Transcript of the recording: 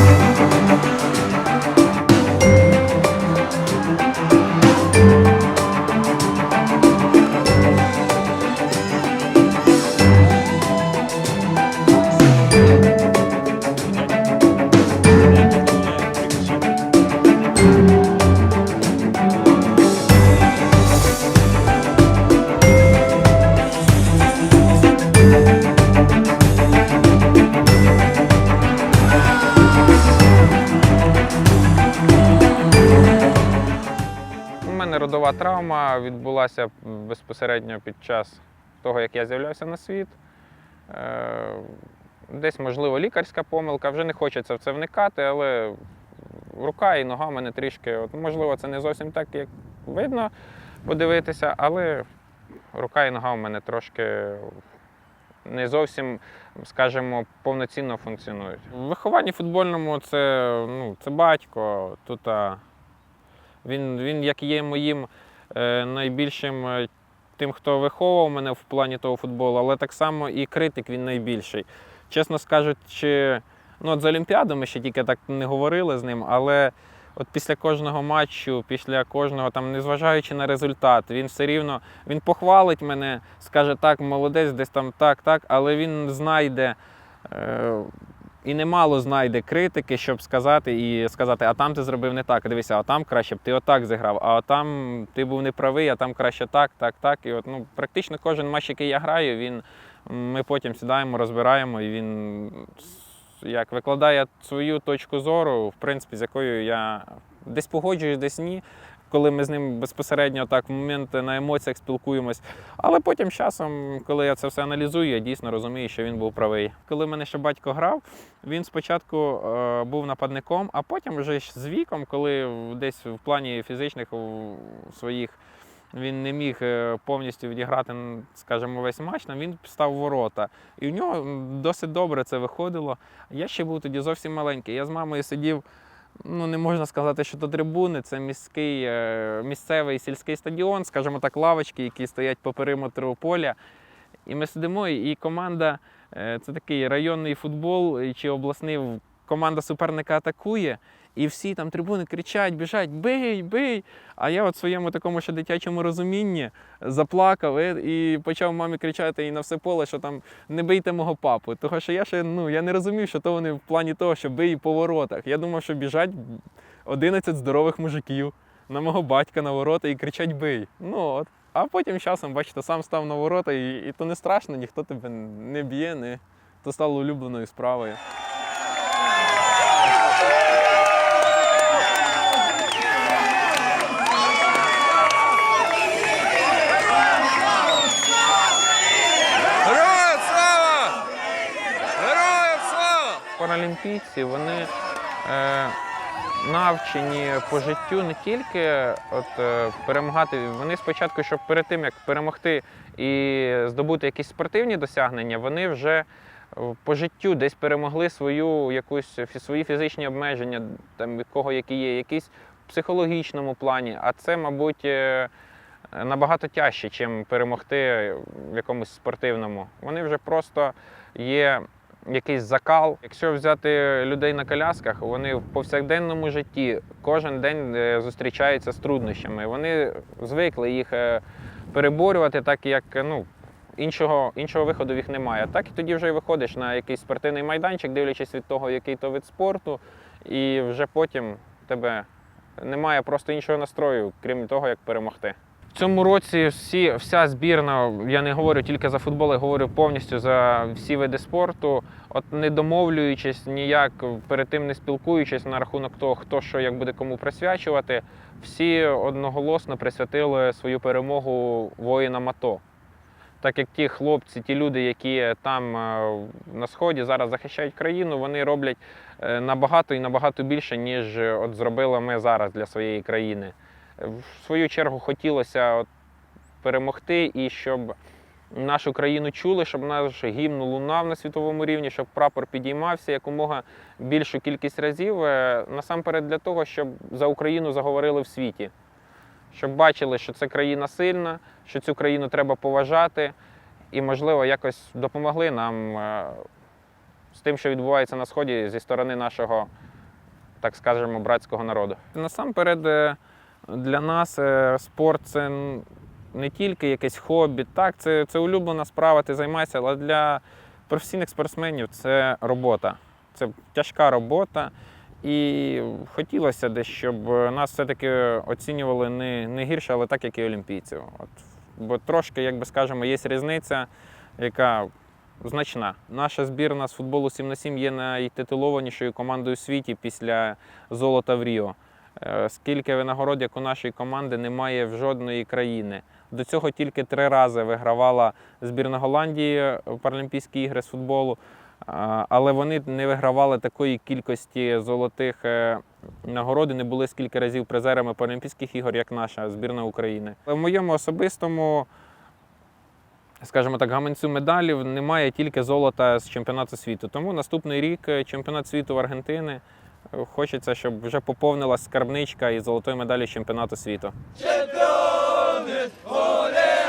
У мене родова травма відбулася безпосередньо під час того, як я з'являвся на світ. Е, Десь, можливо, лікарська помилка, вже не хочеться в це вникати, але рука і нога в мене трішки, от, можливо, це не зовсім так, як видно подивитися, але рука і нога в мене трошки не зовсім, скажімо, повноцінно функціонують. Вихованні футбольному це, ну, це батько. Тут а, він, він як є моїм е, найбільшим е, тим, хто виховував мене в плані того футболу, але так само і критик він найбільший. Чесно скажучи, ну от з Олімпіади ми ще тільки так не говорили з ним, але от після кожного матчу, після кожного, там, незважаючи на результат, він все рівно він похвалить мене, скаже так, молодець, десь там так, так, але він знайде. І немало знайде критики, щоб сказати і сказати, а там ти зробив не так. Дивися, а там краще б ти отак зіграв, а там ти був неправий, а там краще так, так, так. І от ну практично кожен матч, який я граю, він ми потім сідаємо, розбираємо, і він як викладає свою точку зору, в принципі, з якою я десь погоджуюсь, десь ні. Коли ми з ним безпосередньо так в момент на емоціях спілкуємось. Але потім часом, коли я це все аналізую, я дійсно розумію, що він був правий. Коли мене ще батько грав, він спочатку е, був нападником, а потім вже з віком, коли десь в плані фізичних своїх він не міг е, повністю відіграти, скажімо, весь матч, він став ворота. І в нього досить добре це виходило. Я ще був тоді зовсім маленький. Я з мамою сидів. Ну, не можна сказати, що то трибуни, це міський, е, місцевий сільський стадіон, скажімо так, лавочки, які стоять по периметру поля. І ми сидимо, і команда, е, це такий районний футбол чи обласний, команда суперника атакує, і всі там трибуни кричать, біжать, бий, бий. А я от в своєму такому ще дитячому розумінні заплакав і, почав мамі кричати і на все поле, що там не бийте мого папу. Тому що я ще ну, я не розумів, що то вони в плані того, що бий по воротах. Я думав, що біжать 11 здорових мужиків на мого батька на ворота і кричать бий. Ну от. А потім часом, бачите, сам став на ворота, і, і то не страшно, ніхто тебе не б'є, не. то стало улюбленою справою. Паралімпійці вони е, навчені по життю не тільки от, е, перемагати. Вони спочатку, щоб перед тим як перемогти і здобути якісь спортивні досягнення, вони вже е, по життю десь перемогли свою якусь свої фізичні обмеження, там кого які є, якісь в психологічному плані. А це, мабуть. е, Набагато тяжче, ніж перемогти в якомусь спортивному. Вони вже просто є якийсь закал. Якщо взяти людей на колясках, вони в повсякденному житті кожен день е, зустрічаються з труднощами. Вони звикли їх е, переборювати, так як ну, іншого, іншого виходу в їх немає. Так і тоді вже виходиш на якийсь спортивний майданчик, дивлячись від того, який то вид спорту, і вже потім тебе немає просто іншого настрою, крім того, як перемогти. В цьому році всі, вся збірна, я не говорю тільки за футбол, я говорю повністю за всі види спорту. От не домовлюючись ніяк, перед тим не спілкуючись на рахунок того, хто що як буде кому присвячувати, всі одноголосно присвятили свою перемогу воїнам АТО. Так як ті хлопці, ті люди, які там е, на сході зараз захищають країну, вони роблять е, набагато і набагато більше, ніж е, от зробили ми зараз для своєї країни. В свою чергу хотілося от перемогти і щоб нашу країну чули, щоб наш гімн лунав на світовому рівні, щоб прапор підіймався якомога більшу кількість разів. е, Насамперед для того, щоб за Україну заговорили в світі, щоб бачили, що це країна сильна, що цю країну треба поважати, і, можливо, якось допомогли нам е, з тим, що відбувається на сході зі сторони нашого так скажемо, братського народу. Насамперед, е, для нас е, спорт це не тільки якесь хобі, так, це, це улюблена справа, ти займаєшся, але для професійних спортсменів це робота. Це тяжка робота. І хотілося десь, щоб нас все-таки оцінювали не, не гірше, але так, як і олімпійців. От, бо трошки, як би скажемо, є різниця, яка значна. Наша збірна з футболу 7 на 7 є найтитулованішою командою у світі після золота в Ріо. Е, Скільки винагород, як у нашої команди, немає в жодної країни. До цього тільки три рази вигравала збірна Голландії в Паралімпійські ігри з футболу, але вони не вигравали такої кількості золотих е, нагород не були скільки разів призерами Паралімпійських ігор, як наша збірна України. В моєму особистому, скажімо так, гаманцю медалів немає тільки золота з чемпіонату світу. Тому наступний рік е, чемпіонат світу в Аргентини. Хочеться, щоб вже поповнилась скарбничка і золотої медалі чемпіонату світу. Чемпіони! Оле!